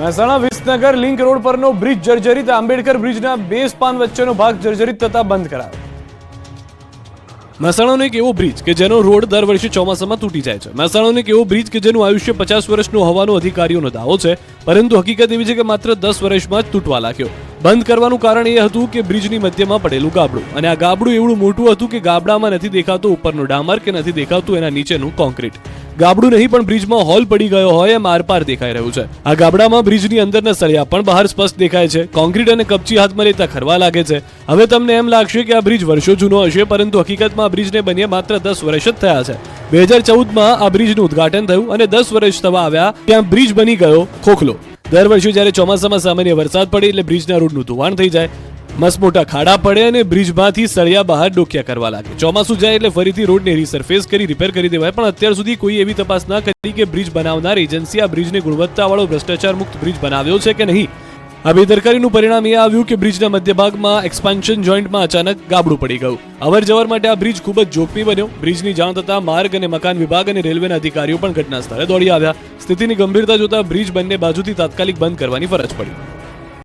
Mehsana Visnagar link road પરનો bridge જર્જરિત. આંબેડકર બ્રિજના બે સ્પાન વચ્ચેનો ભાગ જર્જરિત થતા બંધ કરાયો. મહેસાણાનો એક એવો બ્રિજ કે જેનો રોડ દર વર્ષે ચોમાસામાં તૂટી જાય છે. મહેસાણાનો એક એવો બ્રિજ કે જેનું આયુષ્ય પચાસ વર્ષનું હોવાનો અધિકારીઓનો દાવો છે, પરંતુ હકીકત એવી છે કે માત્ર દસ વર્ષમાં જ તૂટવા લાગ્યો. બંધ કરવાનું કારણ એ હતું કે બ્રિજની મધ્યમાં પડેલું ગાબડું. અને આ ગાબડું એવડું મોટું હતું કે ગાબડામાં નથી દેખાતું ઉપરનું ડામર કે નથી દેખાતું એના નીચેનું કોન્ક્રીટ ગાબડું નહીં, પણ બ્રિજમાં હોલ પડી ગયો હોય એમ આરપાર દેખાઈ રહ્યું છે. આ ગાબડામાં બ્રિજની અંદરના સળિયા પણ બહાર સ્પષ્ટ દેખાય છે. કોન્ક્રીટ અને કપચી હાથમાં લેતા ખરવા લાગે છે. હવે તમને એમ લાગશે કે આ બ્રિજ વર્ષો જૂનો હશે, પરંતુ હકીકતમાં આ બ્રિજને બન્યા માત્ર દસ વર્ષ જ થયા છે. બે હજાર ચૌદમાં આ બ્રિજનું ઉદઘાટન થયું અને દસ વર્ષ થવા આવ્યા ત્યાં બ્રિજ બની ગયો ખોખલો. દર વર્ષે જ્યારે ચોમાસામાં સામાન્ય વરસાદ પડે એટલે બ્રિજના રોડનું ધોવાણ થઈ જાય. મસ્ત મોટા ખાડા પડે અને બ્રિજમાંથી સળિયા બહાર ડોક્યા કરવા લાગે. ચોમાસું જાય એટલે ફરીથી રોડને રીસરફેસ કરી રિપેર કરી દેવાય. પણ અત્યાર સુધી કોઈ એવી તપાસ ના કરી કે બ્રિજ બનાવનાર એજન્સી આ બ્રિજને ગુણવત્તાવાળો ભ્રષ્ટાચાર મુક્ત બ્રિજ બનાવ્યો છે કે નહીં. આ બેદરકારીનું પરિણામ એ આવ્યું કે બ્રિજના મધ્યભાગમાં એક્સપાન્શન જોઈન્ટમાં અચાનક ગાબડું પડી ગયું. અવર જવર માટે આ બ્રિજ ખૂબ જ જોખમી બન્યો. બ્રિજની જાણ થતાં માર્ગ અને મકાન વિભાગ અને રેલવેના અધિકારીઓ પણ ઘટના સ્થળે દોડી આવ્યા. સ્થિતિની ગંભીરતા જોતા બ્રિજ બંને બાજુથી તાત્કાલિક બંધ કરવાની ફરજ પડી.